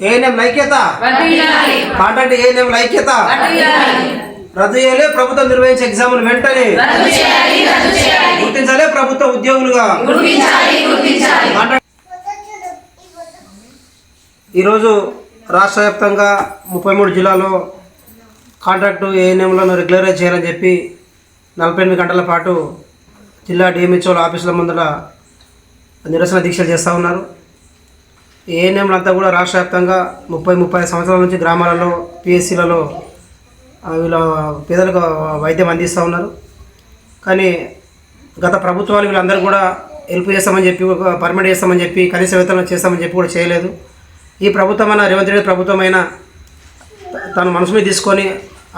ANM వర్ధిల్లాలి. Contract ANM ఐక్యత వర్ధిల్లాలి. రద్దు చేయాలి ప్రభుత్వం నిర్వహించే ఎగ్జామ్లు వెంటనే. గుర్తించాలి ప్రభుత్వ ఉద్యోగులుగా ఈరోజు రాష్ట్ర వ్యాప్తంగా ముప్పై మూడు జిల్లాలో కాంట్రాక్టు ఏఎన్ఎంలను రెగ్యులరైజ్ చేయాలని చెప్పి నలభై ఎనిమిది గంటల పాటు జిల్లా డిఎంహెచ్ఓల ఆఫీసుల ముందర నిరసన దీక్షలు చేస్తూ ఉన్నారు ఏఎన్ఎంలు అంతా కూడా రాష్ట్ర వ్యాప్తంగా ముప్పై ముప్పై సంవత్సరాల నుంచి గ్రామాలలో పిఎస్సీలలో వీళ్ళ పేదలకు వైద్యం అందిస్తూ ఉన్నారు. కానీ గత ప్రభుత్వాలు వీళ్ళందరూ కూడా హెల్ప్ చేస్తామని చెప్పి పర్మిట్ చేస్తామని చెప్పి కనీస వేతనం చేస్తామని చెప్పి కూడా చేయలేదు. ఈ ప్రభుత్వమైన రేవంత్ రెడ్డి ప్రభుత్వమైన తను మనసు మీద తీసుకొని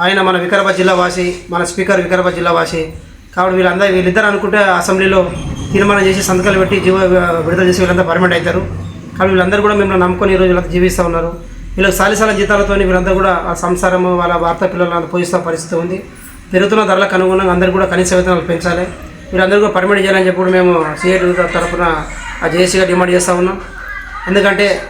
ఆయన మన వికారాబాద్ జిల్లా వాసి మన స్పీకర్ వికారాబాద్ జిల్లా వాసి కాబట్టి వీళ్ళందరూ వీళ్ళిద్దరు అనుకుంటే అసెంబ్లీలో తీర్మానం చేసి సంతకాలు పెట్టి జీవ విడుదల చేసి వీళ్ళంతా పర్మనెంట్ అవుతారు. కానీ వీళ్ళందరూ కూడా మిమ్మల్ని నమ్ముకొని ఈరోజు వీళ్ళంతా జీవిస్తూ ఉన్నారు. వీళ్ళకి సాలిసాల జీతాలతో వీళ్ళందరూ కూడా ఆ సంసారము వాళ్ళ వార్త పిల్లలను పోషిస్తున్న పరిస్థితి ఉంది. పెరుగుతున్న ధరలకు అనుగుణంగా అందరూ కూడా కనీస వేతనాలు పెంచాలి. వీళ్ళందరూ కూడా పర్మిట్ చేయాలని చెప్పి కూడా మేము సిఐటి తరఫున ఆ జేఏసీగా డిమాండ్ చేస్తూ ఉన్నాం. ఎందుకంటే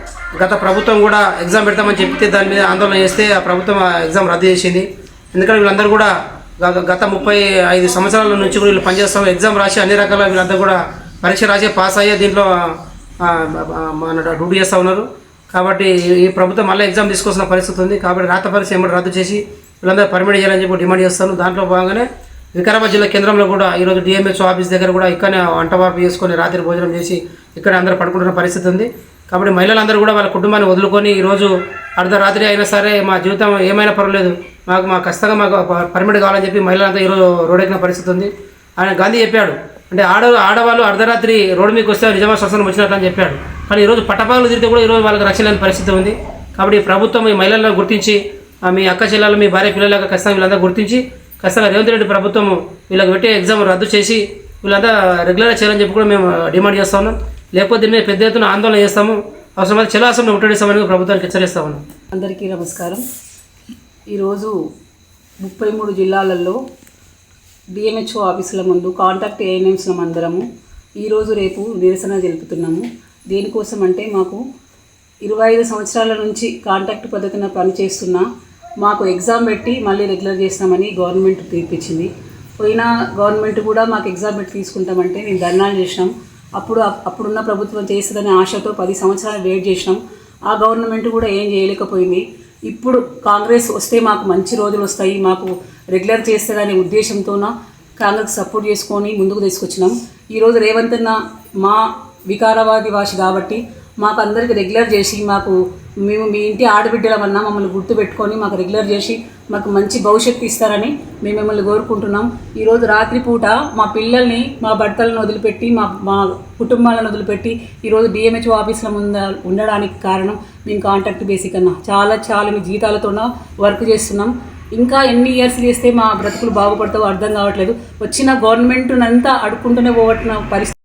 గత ప్రభుత్వం కూడా ఎగ్జామ్ పెడతామని చెప్తే దాని మీద ఆందోళన చేస్తే ఆ ప్రభుత్వం ఆ ఎగ్జామ్ రద్దు చేసింది. ఎందుకంటే వీళ్ళందరూ కూడా గత- గత ముప్పై ఐదు సంవత్సరాల నుంచి కూడా వీళ్ళు పనిచేస్తాం ఎగ్జామ్ రాసి అన్ని రకాల వీళ్ళందరూ కూడా పరీక్ష రాసి పాస్ అయ్యే దీంట్లో మన డ్యూటీ చేస్తూ ఉన్నారు. కాబట్టి ఈ- ప్రభుత్వం మళ్ళీ ఎగ్జామ్ తీసుకొస్తున్న పరిస్థితి ఉంది. కాబట్టి రాత పరీక్ష ఏమిటి రద్దు చేసి వీళ్ళందరూ పర్మిట్ చేయాలని చెప్పి డిమాండ్ చేస్తాను దాంట్లో భాగంగానే వికారాబాద్ జిల్లా కేంద్రంలో కూడా ఈరోజు డిఎంహెచ్ఓ ఆఫీస్ దగ్గర కూడా ఇక్కడనే వంటవాపు చేసుకొని రాత్రి భోజనం చేసి ఇక్కడ అందరూ పడుకుంటున్న పరిస్థితి ఉంది. కాబట్టి మహిళలందరూ కూడా వాళ్ళ కుటుంబాన్ని వదులుకొని ఈరోజు అర్ధరాత్రి అయినా సరే మా జీవితం ఏమైనా పర్వాలేదు. మాకు మా ఖచ్చితంగా మాకు పర్మిట్ కావాలని చెప్పి మహిళలంతా ఈరోజు రోడెక్కిన పరిస్థితి ఉంది. ఆయన గాంధీ చెప్పాడు అంటే ఆడ ఆడవాళ్ళు అర్ధరాత్రి రోడ్డు మీకు వస్తే నిజమా శ్వసనం వచ్చినట్లు అని చెప్పాడు. కానీ ఈరోజు పట్టపాలు తిరిగితే కూడా ఈరోజు వాళ్ళకి రక్షణ లేని పరిస్థితి ఉంది. కాబట్టి ఈ ప్రభుత్వం ఈ మహిళలను గుర్తించి మీ అక్క చెల్లెలు మీ భార్య పిల్లలకు ఖచ్చితంగా వీళ్ళంతా గుర్తించి ఖచ్చితంగా రేవంత్ రెడ్డి ప్రభుత్వం వీళ్ళకి పెట్టే ఎగ్జామ్ రద్దు చేసి వీళ్ళంతా రెగ్యులర్ చేయాలని చెప్పి కూడా మేము డిమాండ్ చేస్తా ఉన్నాం. లేకపోతే దీని మీద పెద్ద ఎత్తున ఆందోళన చేస్తాము. అవసరమైతే చెలాసంలో ముట్టడిస్తామని ప్రభుత్వానికి హెచ్చరిస్తా ఉన్నాం. అందరికీ నమస్కారం. ఈరోజు ముప్పై మూడు జిల్లాలలో డిఎంహెచ్ఓ ఆఫీసుల ముందు కాంటాక్ట్ ఏఎన్ఎంస్ల అందరము ఈరోజు రేపు నిరసన జరుపుతున్నాము. దేనికోసం అంటే మాకు ఇరవై ఐదు సంవత్సరాల నుంచి కాంటాక్ట్ పద్ధతిన పనిచేస్తున్న మాకు ఎగ్జామ్ పెట్టి మళ్ళీ రెగ్యులర్ చేస్తామని గవర్నమెంట్ తీర్పిచ్చింది. పోయిన గవర్నమెంట్ కూడా మాకు ఎగ్జామ్ పెట్టి తీసుకుంటామంటే నేను ధర్నాలు చేసినాం. అప్పుడు అప్పుడున్న ప్రభుత్వం చేస్తుందనే ఆశతో పది సంవత్సరాలు వెయిట్ చేసినాం. ఆ గవర్నమెంట్ కూడా ఏం చేయలేకపోయింది. ఇప్పుడు కాంగ్రెస్ వస్తే మాకు మంచి రోజులు వస్తాయి మాకు రెగ్యులర్ చేస్తుందనే ఉద్దేశంతోన కాంగ్రెస్ సపోర్ట్ చేసుకొని ముందుకు తీసుకొచ్చినాం. ఈరోజు రేవంత్ అన్న మా వికారాబాది భాష కాబట్టి మాకు అందరికి రెగ్యులర్ చేసి మాకు మేము మీ ఇంటి ఆడబిడ్డలమన్నా మమ్మల్ని గుర్తుపెట్టుకొని మాకు రెగ్యులర్ చేసి మాకు మంచి భవిష్యత్తు ఇస్తారని మేము మిమ్మల్ని కోరుకుంటున్నాం. ఈరోజు రాత్రిపూట మా పిల్లల్ని మా భర్తలను వదిలిపెట్టి మా మా కుటుంబాలను వదిలిపెట్టి ఈరోజు డిఎంహెచ్ఓ ఆఫీస్లో ముంద ఉండడానికి కారణం మేము కాంటాక్ట్ బేసిక్ అన్న. చాలా చాలా మీ జీతాలతోన వర్క్ చేస్తున్నాం. ఇంకా ఎన్ని ఇయర్స్ చేస్తే మా బ్రతుకులు బాగుపడతావో అర్థం కావట్లేదు. వచ్చిన గవర్నమెంట్ అంతా అడుక్కుంటూనే పోగొట్టిన పరిస్థితి